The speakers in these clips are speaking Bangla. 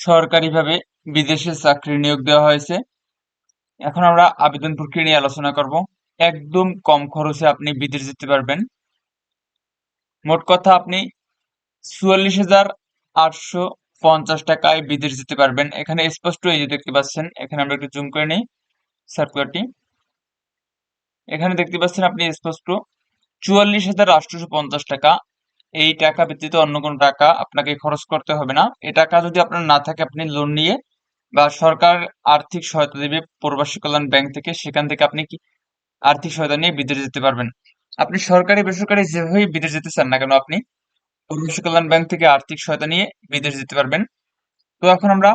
সরকারিভাবে বিদেশে চাকরি নিয়োগ দেওয়া হয়েছে। এখন আমরা আবেদন প্রক্রিয়া নিয়ে আলোচনা করব। একদম কম খরচে আপনি বিদেশ যেতে পারবেন। মোট কথা আপনি চুয়াল্লিশ হাজার আটশো পঞ্চাশ টাকায় বিদেশ যেতে পারবেন। এখানে স্পষ্ট এই যে দেখতে পাচ্ছেন, এখানে আমরা একটু জুম করে নিই সার্কুলারটি এখানে দেখতে পাচ্ছেন আপনি স্পষ্ট, চুয়াল্লিশ হাজার আটশোশো পঞ্চাশ টাকা এই টাকা ব্যতীত অন্য কোনো টাকা আপনাকে খরচ করতে হবে না। এই টাকা যদি আপনার না থাকে, আপনি লোন নিয়ে বা সরকার আর্থিক সহায়তা দেবে প্রবাসী কল্যাণ ব্যাংক থেকে, সেখান থেকে আপনি কি আর্থিক সহায়তা নিয়ে বিদেশ যেতে পারবেন। আপনি সরকারি বেসরকারি যেভাবেই বিদেশ যেতে চান না কেন, আপনি প্রবাসী কল্যাণ ব্যাংক থেকে আর্থিক সহায়তা নিয়ে বিদেশ যেতে পারবেন। তো এখন আমরা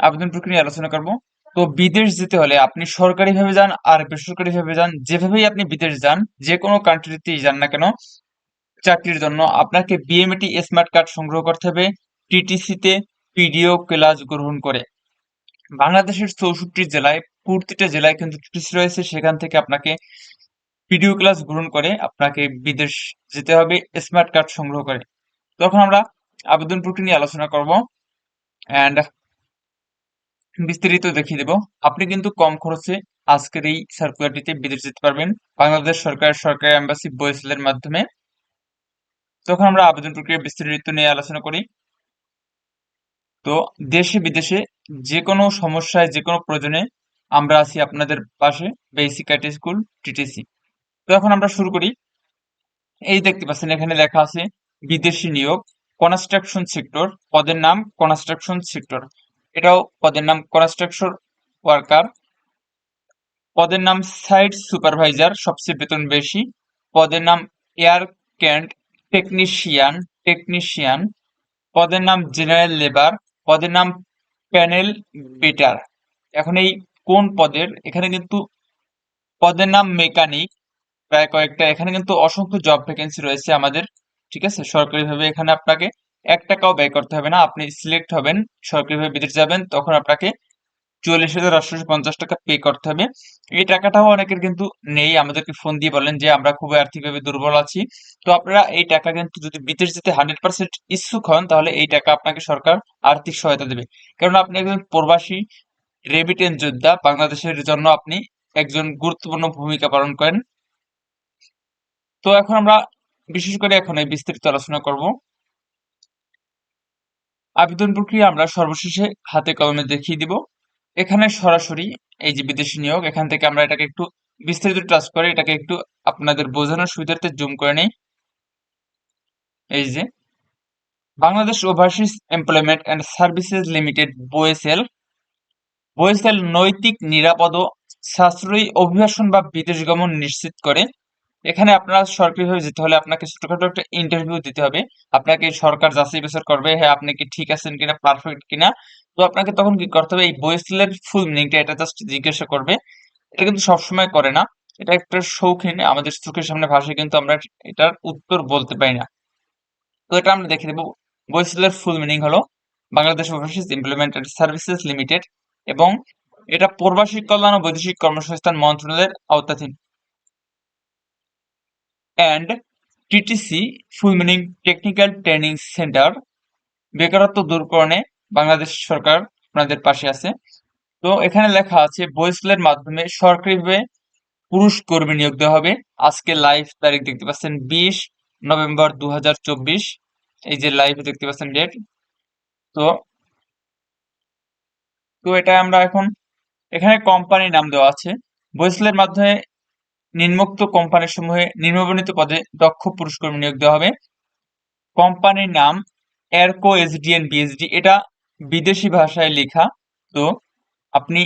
আবেদন প্রক্রিয়া আলোচনা করব। তো বিদেশ যেতে হলে আপনি সরকারিভাবে যান আর বেসরকারিভাবে যান, যেভাবেই আপনি বিদেশ যান, যে কোনো কান্ট্রিতেই যান না কেন চাকরির জন্য আপনাকে বিএমএটি স্মার্ট কার্ড সংগ্রহ করতে হবে টিটিসিতে পিডিও ক্লাস গ্রহণ করে। বাংলাদেশের চৌষট্টি জেলায়, প্রতিটা জেলায় কিন্তু টিটিসি রয়েছে, সেখান থেকে আপনাকে পিডিও ক্লাস গ্রহণ করে আপনাকে বিদেশ যেতে হবে স্মার্ট কার্ড সংগ্রহ করে। তখন আমরা আবেদন প্রক্রিয়া নিয়ে আলোচনা করব অ্যান্ড বিস্তারিত দেখিয়ে দেব। আপনি কিন্তু কম খরচে আজকের এই সার্কুলারটিতে বিদেশ যেতে পারবেন। বাংলাদেশ সরকারের সরকারি এম্বাসি বয়েসেলের মাধ্যমে। তখন আমরা আবেদন প্রক্রিয়া বিস্তারিত নিয়ে আলোচনা করি। তো দেশে, বিদেশে যে কোনো সমস্যায় যে কোনো প্রয়োজনে আমরা আছি আপনাদের পাশে বেসিক আইটি স্কুল টিটিসি তো এখন আমরা শুরু করি। এই দেখতে পাচ্ছেন, এখানে লেখা আছে, বিদেশি নিয়োগ কনস্ট্রাকশন সেক্টর পদের নাম কনস্ট্রাকশন সেক্টর এটাও পদের নাম কনস্ট্রাকশন ওয়ার্কার পদের নাম সাইট সুপারভাইজার সবচেয়ে বেতন বেশি। পদের নাম এয়ার ক্যান্ট টেকনিশিয়ান টেকনিশিয়ান পদের নাম জেনারেল লেবার পদের নাম প্যানেল বেটার এখন এই কোন পদের? এখানে কিন্তু পদের নাম মেকানিক প্রায় কয়েকটা, এখানে কিন্তু অসংখ্য জব ভ্যাকেন্সি রয়েছে আমাদের, ঠিক আছে? সরকারিভাবে এখানে আপনাকে এক টাকাও ব্যয় করতে হবে না। আপনি সিলেক্ট হবেন, সরকারিভাবে বিদেশ যাবেন, তখন আপনাকে চুয়াল্লিশ হাজার আটশোশো পঞ্চাশ টাকা পে করতে হবে। এই টাকাটাও অনেকের কিন্তু নেই। আমাদেরকে ফোন দিয়ে বলেন যে, আমরা খুবই আর্থিকভাবে দুর্বল আছি। তো আপনারা এই টাকা কিন্তু যদি বিদেশ যেতে হান্ড্রেড পার্সেন্ট ইচ্ছুক হন, তাহলে এই টাকা আপনাকে সরকার আর্থিক সহায়তা দেবে। কারণ আপনি একজন প্রবাসী রেমিটেন্স যোদ্ধা, বাংলাদেশের জন্য আপনি একজন গুরুত্বপূর্ণ ভূমিকা পালন করেন। তো এখন আমরা বিশেষ করে এখন এই বিস্তারিত আলোচনা করব। আবেদন প্রক্রিয়া আমরা সর্বশেষে হাতে কলমে দেখিয়ে দিব। এখানে সরাসরি এই যে বিদেশি নিয়োগ, এখান থেকে আমরা এটাকে একটু বিস্তারিত টাচ করে, এটাকে একটু আপনাদের বোঝানোর সুবিধার্থে জুম করে নেই। এই যে, Bangladesh overseas employment and services limited BOESL BOESL নৈতিক, নিরাপদ সাশ্রয়ী অভিবাসন বা বিদেশ গমন নিশ্চিত করে। এখানে আপনারা সরকারিভাবে যেতে হলে আপনাকে ছোটখাটো একটা ইন্টারভিউ দিতে হবে। আপনাকে সরকার যাচাই বাছাই করবে হ্যাঁ আপনি কি ঠিক আছেন কিনা পারফেক্ট কিনা। তো আপনাকে তখন কি করতে হবে? এই বয়েসেলের ফুল মিনিংটা এটা জাস্ট জিজ্ঞাসা করবে। এটা কিন্তু সবসময় করে না। এটা একটা শৌখিন, আমাদের চোখের সামনে ভাষায় কিন্তু আমরা এটার উত্তর বলতে পারি না। তো এটা আমরা দেখে দেব বয়েসেলের ফুল মিনিং হলো Bangladesh overseas implement and services limited এবং এটা প্রবাসী কল্যাণ ও বৈদেশিক কর্মসংস্থান মন্ত্রণালয়ের আওতাধীন। And TTC meaning technical training centre বেকারত্ব দূরকরণে বাংলাদেশ সরকার আপনাদের পাশে আছে। তো এখানে লেখা আছে বয়েসলের মাধ্যমে সরকারিভাবে পুরুষ কর্মী নিয়োগ দেওয়া হবে। আজকে লাইভ তারিখ দেখতে পাচ্ছেন বিশ নভেম্বর দু হাজার চব্বিশ। এই যে লাইভ দেখতে পাচ্ছেন ডেট তো তো এটা আমরা এখন, এখানে কোম্পানির নাম দেওয়া আছে। বয়েসলের মাধ্যমে নিম্নোক্ত কোম্পানি সমূহে নিম্নবর্ণিত পদে দক্ষ পুরুষ কর্মী নিয়োগ দেওয়া হবে। কোম্পানির নাম এরকো এসডিএন বিএসডি এটা বিদেশি ভাষায় লেখা। তো আপনি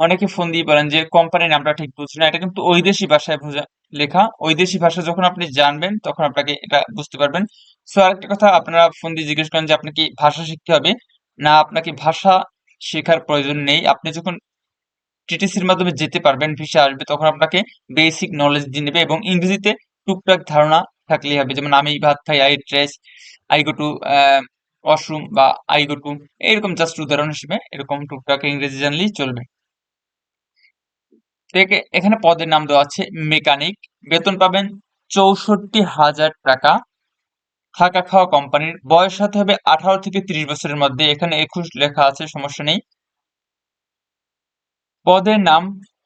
অনেকে ফোন দিয়ে বলেন যে কোম্পানির নামটা ঠিক বুঝছি না, এটা কিন্তু ঐদেশি ভাষায় বোঝা, লেখা। ঐদেশি ভাষা যখন আপনি জানবেন, তখন আপনাকে এটা বুঝতে পারবেন। সো আরেকটা কথা আপনারা ফোন দিয়ে জিজ্ঞেস করেন যে আপনাকে ভাষা শিখতে হবে? না, আপনাকে ভাষা শেখার প্রয়োজন নেই। আপনি যখন টিটিসির মাধ্যমে যেতে পারবেন ভিসা আসবে, তখন আপনাকে বেসিক নলেজ দিয়ে নেবে এবং ইংরেজিতে টুকটাক ধারণা থাকলেই হবে। যেমন আমি ভাত খাই I dress I go to washroom বা আই গো টু এইরকম জাস্ট উদাহরণ হিসেবে এরকম টুকটাক ইংরেজি জানলেই চলবে। এখানে পদের নাম দেওয়া আছে মেকানিক বেতন পাবেন চৌষট্টি হাজার টাকা। থাকা খাওয়া কোম্পানির বয়স হতে হবে আঠারো থেকে তিরিশ বছরের মধ্যে। এখানে একুশ লেখা আছে, সমস্যা নেই। পদের নাম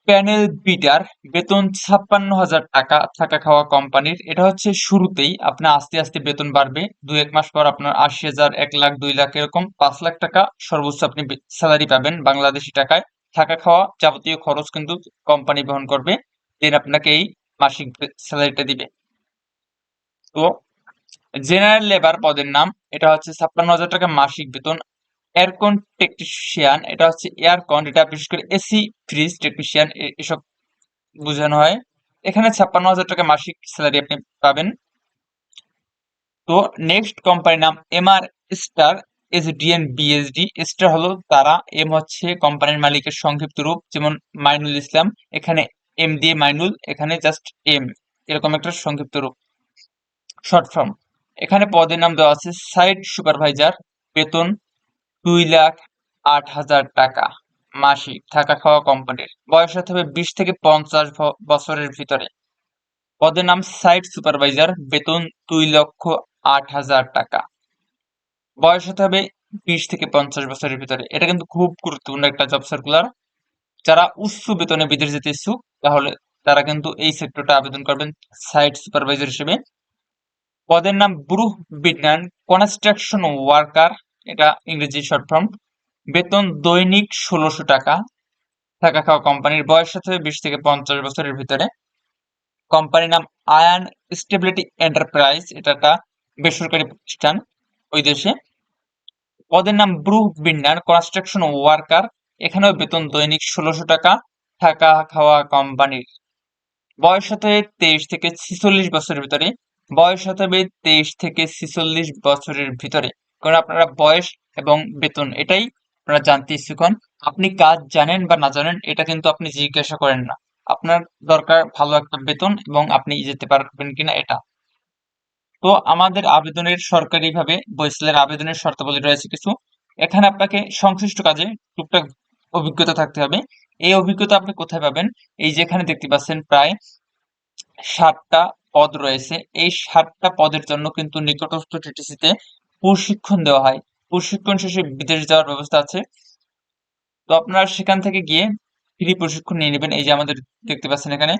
প্যানেল বিটার বেতন ছাপ্পান্ন হাজার টাকা থাকা খাওয়া কোম্পানির। এটা হচ্ছে শুরুতেই। আপনার আস্তে আস্তে বেতন বাড়বে। দু এক মাস পর আপনার আশি হাজার, এক লাখ, দুই লাখ এরকম পাঁচ লাখ টাকা সর্বোচ্চ আপনি স্যালারি পাবেন বাংলাদেশি টাকায়। থাকা খাওয়া যাবতীয় খরচ কিন্তু কোম্পানি বহন করবে। দেন আপনাকে এই মাসিক স্যালারিটা দিবে। তো জেনারেল লেবার পদের নাম, এটা হচ্ছে ছাপ্পান্ন হাজার টাকা মাসিক বেতন। এয়ারকন টেকনিশিয়ান এটা হচ্ছে এয়ারকন এটা বিশেষ করে এসি ফ্রিজ টেকনিশিয়ান এসব বোঝানো হয়। এখানে ছাপ্পান্ন হাজার টাকা মাসিক স্যালারি আপনি পাবেন। তো নেক্সট কোম্পানির নাম MR star SDN BSD star হলো তারা এম হচ্ছে কোম্পানির মালিকের সংক্ষিপ্ত রূপ, যেমন মাইনুল ইসলাম, এখানে এম দিয়ে মাইনুল, এখানে জাস্ট এম এরকম একটা সংক্ষিপ্ত রূপ। শর্ট ফর্ম এখানে পদের নাম দেওয়া আছে সাইট সুপারভাইজার বেতন দুই লাখ আট হাজার টাকা মাসিক থাকা খাওয়া কোম্পানির। বয়স হতে হবে বিশ থেকে পঞ্চাশ বছরের ভিতরে। পদের নাম সাইট সুপারভাইজার, বেতন দুই লক্ষ আট হাজার টাকা। বয়স হতে হবে বিশ থেকে পঞ্চাশ বছরের ভিতরে। এটা কিন্তু খুব গুরুত্বপূর্ণ একটা জব সার্কুলার যারা উচ্চ বেতনে বিদেশ যেতে ইচ্ছুক, তাহলে তারা কিন্তু এই সেক্টরটা আবেদন করবেন সাইট সুপারভাইজার হিসেবে। পদের নাম ব্রুহ বিজ্ঞান, কনস্ট্রাকশন ওয়ার্কার এটা ইংরেজি শর্ট ফর্ম বেতন দৈনিক ষোলোশো টাকা। থাকা খাওয়া কোম্পানির বয়স হতে বিশ থেকে পঞ্চাশ বছরের ভিতরে। কোম্পানির নাম আয়ান স্টেবিলিটি এন্টারপ্রাইজ, এটা একটা বেসরকারি প্রতিষ্ঠান ওই দেশে। পদের নাম ব্রুহ বিন্ডান কনস্ট্রাকশন ওয়ার্কার। এখানেও বেতন দৈনিক ষোলোশো টাকা। থাকা খাওয়া কোম্পানির বয়স হতে তেইশ থেকে ছিচল্লিশ বছরের ভিতরে। বয়স হতে হবে তেইশ থেকে ছিচল্লিশ বছরের ভিতরে। কারণ আপনারা বয়স এবং বেতন এটাই আপনারা জানতে ইচ্ছুক আপনি কাজ জানেন বা না জানেন, এটা কিন্তু আপনি জিজ্ঞাসা করেন না। আপনার দরকার ভালো একটা বেতন এবং আপনি যেতে পারবেন কিনা এটা। তো আমাদের আবেদনের সরকারিভাবে বইসেলের আবেদনের শর্তাবলী রয়েছে কিছু। এখানে আপনাকে সংশ্লিষ্ট কাজে টুকটাক অভিজ্ঞতা থাকতে হবে। এই অভিজ্ঞতা আপনি কোথায় পাবেন? এই যেখানে দেখতে পাচ্ছেন প্রায় ষাটটা পদ রয়েছে। এই ষাটটা পদের জন্য কিন্তু নিকটস্থ টিটিসিতে প্রশিক্ষণ দেওয়া হয়। প্রশিক্ষণ শেষে বিদেশ যাওয়ার ব্যবস্থা আছে। তো আপনারা সেখান থেকে গিয়ে ফ্রি প্রশিক্ষণ নিয়ে নেবেন। এই যে আমাদের দেখতে পাচ্ছেন এখানে।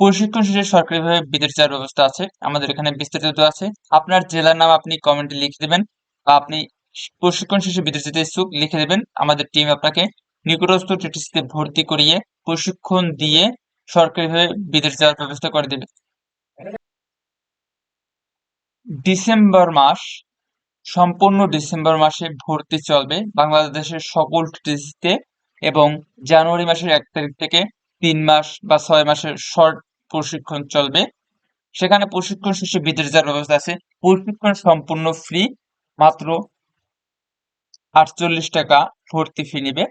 প্রশিক্ষণ শেষে সরকারিভাবে বিদেশ যাওয়ার ব্যবস্থা আছে। আমাদের এখানে বিস্তারিত আছে। আপনার জেলার নাম আপনি কমেন্টে লিখে দেবেন বা আপনি প্রশিক্ষণ শেষে বিদেশ যেতে ইচ্ছুক লিখে দেবেন। আমাদের টিম আপনাকে নিকটস্থ টিটিসিতে ভর্তি করিয়ে প্রশিক্ষণ দিয়ে সরকারিভাবে বিদেশ যাওয়ার ব্যবস্থা করে দেবে। ডিসেম্বর মাস সম্পূর্ণ ডিসেম্বর মাসে ভর্তি চলবে বাংলাদেশের সকল টিটিসিতে এবং জানুয়ারি মাসের এক তারিখ থেকে তিন মাস বা ছয় মাসের শর্ট প্রশিক্ষণ চলবে। সেখানে প্রশিক্ষণ শেষে বিদেশ যাওয়ার ব্যবস্থা আছে। প্রশিক্ষণ সম্পূর্ণ ফ্রি মাত্র আটচল্লিশ টাকা ভর্তি ফি নিবে।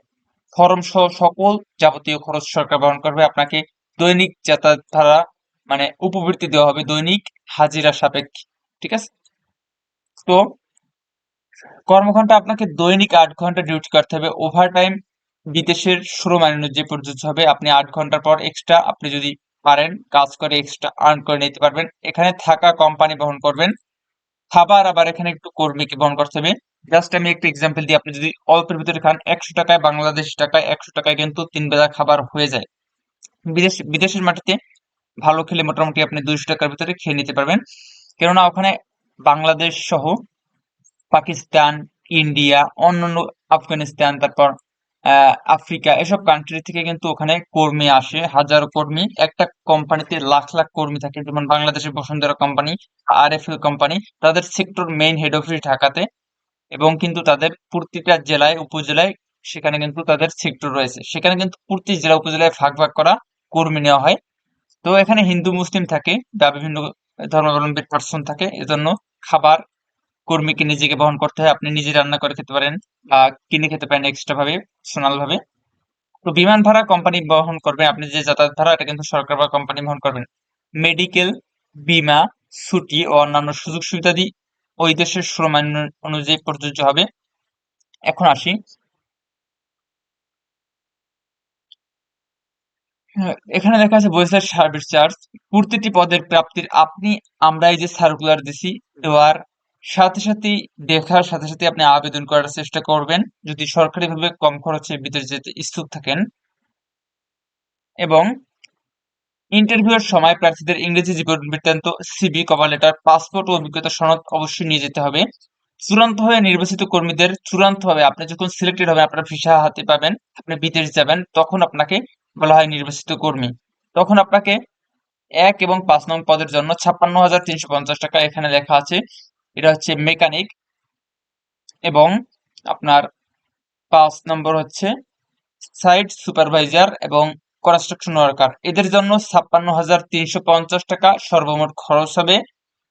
ফরম সহ সকল যাবতীয় খরচ সরকার বহন করবে। আপনাকে দৈনিক যাতায়াত ভাড়া মানে উপবৃত্তি দেওয়া হবে দৈনিক হাজিরা সাপেক্ষে, ঠিক আছে? তো কর্মঘন্টা আপনাকে দৈনিক আট ঘণ্টা ডিউটি করতে হবে। ওভার টাইম বিদেশের শ্রম আইন অনুযায়ী প্রযোজ্য হবে, আপনি আট ঘণ্টার পর এক্সট্রা আপনি যদি পারেন, কাজ করে এক্সট্রা আর্ন করে নিতে পারবেন। এখানে থাকা কোম্পানি বহন করবেন। খাবার আবার এখানে একটু কর্মীকে বহন করতে হবে। জাস্ট আমি একটু এক্সাম্পল দিই আপনি যদি অল্পের ভিতরে খান, একশো টাকায়, বাংলাদেশ টাকায় একশো টাকায় কিন্তু তিন বেলা খাবার হয়ে যায়। বিদেশ, বিদেশের মাটিতে ভালো খেলে মোটামুটি আপনি দুইশো টাকার ভিতরে খেয়ে নিতে পারবেন। কেননা ওখানে বাংলাদেশ সহ পাকিস্তান, ইন্ডিয়া, অন্যান্য আফগানিস্তান, তারপর আফ্রিকা, এসব কান্ট্রি থেকে কিন্তু ওখানে কর্মী আসে, হাজারো কর্মী। একটা কোম্পানিতে লাখ লাখ কর্মী থাকে, যেমন বাংলাদেশের Bashundhara company R F company তাদের সেক্টর মেইন হেড অফিস ঢাকাতে এবং কিন্তু তাদের প্রতিটা জেলায়, উপজেলায় সেখানে কিন্তু তাদের সেক্টর রয়েছে। সেখানে কিন্তু প্রতি জেলা, উপজেলায় ভাগ ভাগ করা কর্মী নেওয়া হয়। তো এখানে হিন্দু, মুসলিম থাকে, বা বিভিন্ন ধর্মাবলম্বীর পার্সন থাকে, এজন্য খাবার কর্মীকে নিজেকে বহন করতে হয়। আপনি নিজে রান্না করে খেতে পারেন বা কিনে খেতে পারেন এক্সট্রা ভাবে পার্সোনাল ভাবে তো বিমান ভাড়া কোম্পানি বহন করবেন আপনি যে যাতায়াত ভাড়া, এটা কিন্তু সরকার বা কোম্পানি বহন করবেন। মেডিকেল বিমা, ছুটি ও অন্যান্য সুযোগ সুবিধাদি ওই দেশের শ্রম অনুযায়ী প্রযোজ্য হবে। এখন আসি। এখানে দেখা আছে বয়েসের সার্ভিস চার্জ। প্রতিটি পদের প্রাপ্তির আপনি আমরা এই যে সার্কুলার দিছি, দেওয়ার সাথে সাথে দেখার সাথে সাথে আপনি আবেদন করার চেষ্টা করবেন। যদি সরকারিভাবে কম খরচে বিদেশ যেতে ইচ্ছুক থাকেন এবং ইন্টারভিউয়ের সময় প্রার্থীদের ইংরেজি জীবন বৃত্তান্ত সিবি কভার লেটার পাসপোর্ট ও অভিজ্ঞতা সনদ অবশ্যই নিয়ে যেতে হবে। চূড়ান্তভাবে নির্বাচিত কর্মীদের চূড়ান্তভাবে আপনি যখন সিলেক্টেড হবে আপনার ভিসা হাতে পাবেন, আপনি বিদেশ যাবেন, তখন আপনাকে বলা হয় নির্বাচিত কর্মী। তখন আপনাকে এক এবং পাঁচ নং পদের জন্য ছাপ্পান্ন হাজার তিনশো পঞ্চাশ টাকা এখানে লেখা আছে। এটা হচ্ছে মেকানিক এবং আপনার পাঁচ নম্বর হচ্ছে সাইট সুপারভাইজার এবং কনস্ট্রাকশন ওয়ার্কার এদের জন্য ছাপ্পান্ন হাজার তিনশো পঞ্চাশ টাকা সর্বমোট খরচ হবে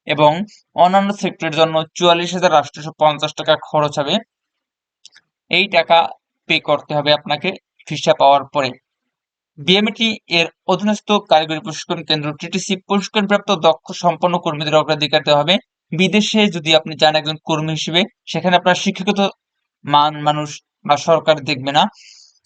এবং অন্যান্য সেক্টরের জন্য চুয়াল্লিশ হাজার আটশোশো পঞ্চাশ টাকা খরচ হবে। এই টাকা পে করতে হবে আপনাকে ভিসা পাওয়ার পরে। বিএমটি এর অধীনস্থ কারিগরি প্রশিক্ষণ কেন্দ্র টিটিসি প্রশিক্ষণপ্রাপ্ত দক্ষ সম্পন্ন কর্মীদের অগ্রাধিকার দেওয়া হবে। বিদেশে যদি আপনি যান একজন কর্মী হিসেবে, সেখানে আপনার শিক্ষাগত মান মানুষ বা সরকার দেখবে না।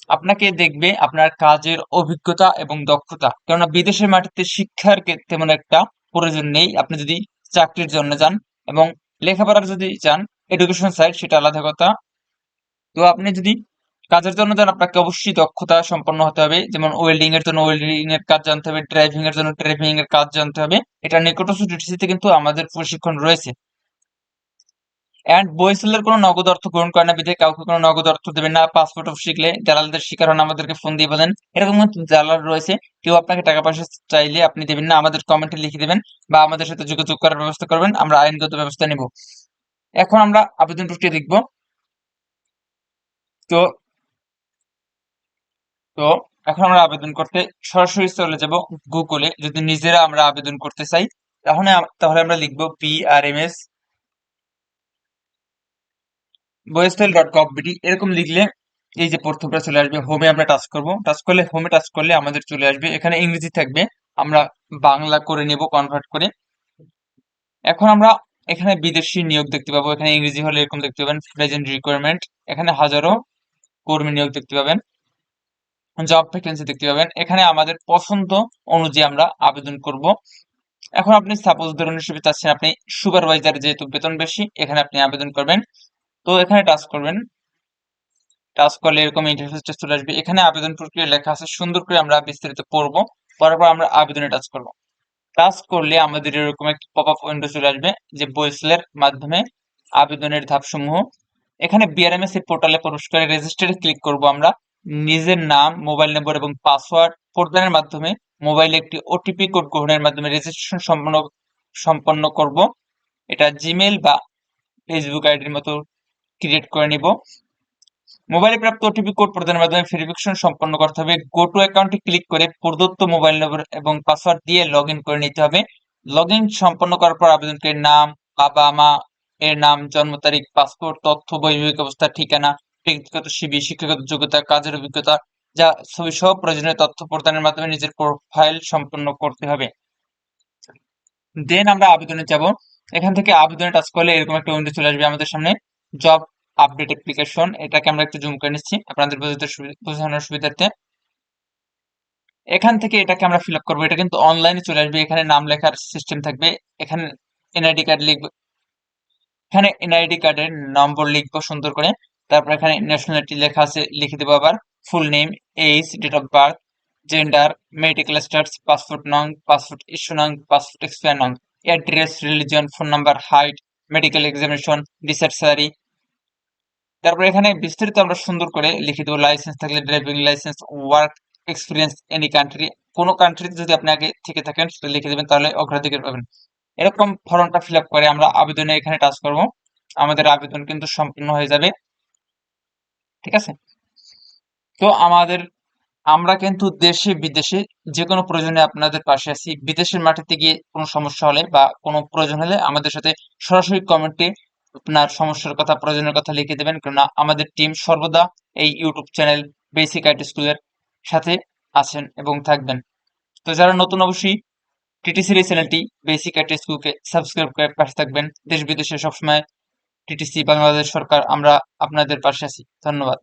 আপনাকে দেখবে আপনার কাজের অভিজ্ঞতা এবং দক্ষতা। কেননা বিদেশের মাটিতে শিক্ষার তেমন একটা প্রয়োজন নেই। আপনি যদি চাকরির জন্য যান এবং লেখাপড়ার যদি যান এডুকেশন সাইড সেটা আলাদা কথা। তো আপনি যদি কাজের জন্য যান আপনাকে অবশ্যই দক্ষতা সম্পন্ন হতে হবে। যেমন ওয়েল্ডিং এর জন্য ওয়েল্ডিং এর কাজ জানতে হবে ড্রাইভিং এর জন্য ড্রাইভিং এর কাজ জানতে হবে। এটা নিকটস্থ টিটিসিতে কিন্তু আমাদের প্রশিক্ষণ রয়েছে। অ্যান্ড বইসেলের কোনো নগদ অর্থ গ্রহণ করে না, বিধে কাউকে কোনো নগদ অর্থ দেবেন না। পাসপোর্ট অফ শিখলে দালালদের শিকার হন আমাদেরকে ফোন দিয়ে বলেন। এরকম দালাল রয়েছে। কেউ আপনাকে টাকা পয়সা চাইলে আপনি দেবেন না। আমাদের কমেন্টে লিখে দেবেন বা আমাদের সাথে যোগাযোগ করার ব্যবস্থা করবেন। আমরা আইনগত ব্যবস্থা নেব। এখন আমরা আবেদন প্রক্রিয়া দেখব। তো তো এখন আমরা আবেদন করতে সরাসরি চলে যাব গুগলে যদি নিজেরা আমরা আবেদন করতে চাই, তাহলে তাহলে আমরা লিখব P R M S dot com BD এরকম লিখলে এই যে প্রথমটা চলে আসবে হোমে আমরা টাচ করব। টাচ করলে হোমে টাচ করলে আমাদের চলে আসবে। এখানে ইংরেজি থাকবে। আমরা বাংলা করে নেব কনভার্ট করে। এখন আমরা এখানে বিদেশি নিয়োগ দেখতে পাবো। এখানে ইংরেজি হলে এরকম দেখতে পাবেন প্রেজেন্ট রিকোয়ারমেন্ট এখানে হাজারো কর্মী নিয়োগ দেখতে পাবেন। জব ভ্যাকেন্সি দেখতে পাবেন। এখানে আমাদের পছন্দ অনুযায়ী আমরা আবেদন করব। এখন আপনি সাপোজ ধরুন হিসেবে চাচ্ছেন আপনি সুপারভাইজার যেহেতু বেতন বেশি, এখানে আপনি আবেদন করবেন। তো এখানে টাচ করবেন। টাচ করলে এরকম ইন্টারফেসটা চলে আসবে। এখানে আবেদন প্রক্রিয়া লেখা আছে, সুন্দর করে আমরা বিস্তারিত পড়ব। পড়ার পর আমরা আবেদনে টাচ করব। টাচ করলে আমাদের এরকম একটি পপ আপ উইন্ডো চলে আসবে, যে বইসেলের মাধ্যমে আবেদনের ধাপসমূহ। এখানে বিআরএমএস এর পোর্টালে প্রবেশ করে রেজিস্টারে ক্লিক করব আমরা। নিজের নাম মোবাইল নম্বর এবং পাসওয়ার্ড প্রদানের মাধ্যমে মোবাইলে একটি ওটিপি কোড গ্রহণের মাধ্যমে রেজিস্ট্রেশন সম্পন্ন সম্পন্ন করব। এটা জিমেল বা ফেসবুক আইডির মতো ক্রিয়েট করে নিব। মোবাইলে প্রাপ্ত ওটিপি কোড প্রদানের মাধ্যমে ভেরিফিকেশন সম্পন্ন করতে হবে। গো টু অ্যাকাউন্টে ক্লিক করে প্রদত্ত মোবাইল নম্বর এবং পাসওয়ার্ড দিয়ে লগ করে নিতে হবে। লগ সম্পন্ন করার পর আবেদনকারীর নাম বাবা মা এর নাম, জন্ম তারিখ পাসপোর্ট তথ্য, বৈবাহিক অবস্থা, ঠিকানা ব্যক্তিগত সিবি শিক্ষাগত যোগ্যতা, কাজের অভিজ্ঞতা, যা ছবি সহ প্রয়োজনীয় তথ্য প্রদানের মাধ্যমে নিজের প্রোফাইল সম্পন্ন করতে হবে। দেন আমরা আবেদনে যাব। এখান থেকে আবেদনে টাচ করলে এরকম একটা উইন্ডো চলে আসবে আমাদের সামনে। জব আপডেট অ্যাপ্লিকেশন এটাকে আমরা একটু জুম করে নিচ্ছি আপনাদের বোঝানোর সুবিধার্থে। এখান থেকে এটাকে আমরা ফিল আপ করব। এটা কিন্তু অনলাইনে চলে আসবে। এখানে নাম লেখার সিস্টেম থাকবে। এখানে এনআইডি কার্ড লিখব। এখানে এনআইডি কার্ডের নম্বর লিখব সুন্দর করে। তারপর এখানে ন্যাশনালিটি লেখা আছে, লিখে দেবো আবার। Full name age date of birth gender medical status passport নং পাসপোর্ট ইস্যু নং পাসপোর্ট এক্সপায়ার নং address religion phone number height medical examination research salary তারপর এখানে বিস্তারিত আমরা সুন্দর করে লিখে দেবো। লাইসেন্স থাকলে driving licence work experience any country কোনো কান্ট্রিতে যদি আপনি আগে থেকে থাকেন, সেটা লিখে দেবেন, তাহলে অগ্রাধিকার পাবেন। এরকম ফর্মটা ফিল আপ করে আমরা আবেদনে এখানে টাচ করব। আমাদের আবেদন কিন্তু সম্পূর্ণ হয়ে যাবে। ঠিক আছে? তো আমাদের, আমরা কিন্তু দেশে, বিদেশে যে কোনো প্রয়োজনে আপনাদের পাশে আছি। বিদেশের মাটিতে গিয়ে কোনো সমস্যা হলে বা কোনো প্রয়োজন হলে আমাদের সাথে সরাসরি কমেন্টে আপনার সমস্যার কথা, প্রয়োজনের কথা লিখে দেবেন। কেননা আমাদের টিম সর্বদা এই ইউটিউব চ্যানেল বেসিক আইটি স্কুলের সাথে আছেন এবং থাকবেন। তো যারা নতুন অবশ্যই টিটিসির এই চ্যানেলটি বেসিক আইটি স্কুলকে সাবস্ক্রাইব করে পাশে থাকবেন। দেশ বিদেশে সবসময় টিটিসি বাংলাদেশ সরকার আমরা আপনাদের পাশে আছি। ধন্যবাদ।